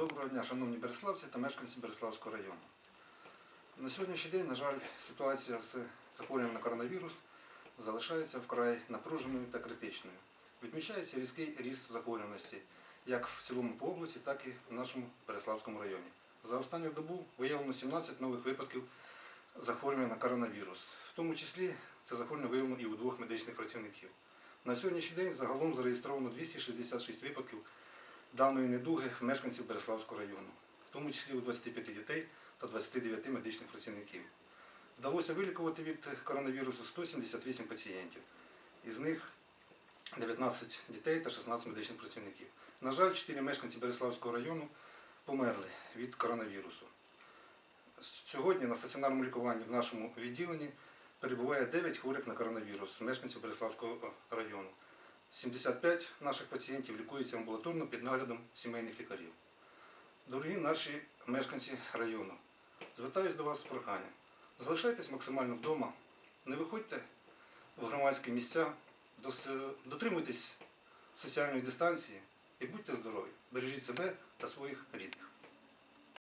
Доброго дня, шановні береславці та мешканці Береславського району. На сьогоднішній день, на жаль, ситуація з захворюванням на коронавірус залишається вкрай напруженою та критичною. Відмічається різкий ріст захворюваності як в цілому по області, так і в нашому Береславському районі. За останню добу виявлено 17 нових випадків захворювання на коронавірус. В тому числі це захворювання виявлено і у двох медичних працівників. На сьогоднішній день загалом зареєстровано 266 випадків даної недуги мешканців Береславського району, в тому числі у 25 дітей та 29 медичних працівників. Вдалося вилікувати від коронавірусу 178 пацієнтів, із них 19 дітей та 16 медичних працівників. На жаль, 4 мешканці Береславського району померли від коронавірусу. Сьогодні на стаціонарному лікуванні в нашому відділенні перебуває 9 хворих на коронавірус мешканців Береславського району. 75 наших пацієнтів лікуються амбулаторно під наглядом сімейних лікарів. Дорогі наші мешканці району, звертаюся до вас з проханням. Залишайтесь максимально вдома, не виходьте в громадські місця, дотримуйтесь соціальної дистанції і будьте здорові. Бережіть себе та своїх рідних.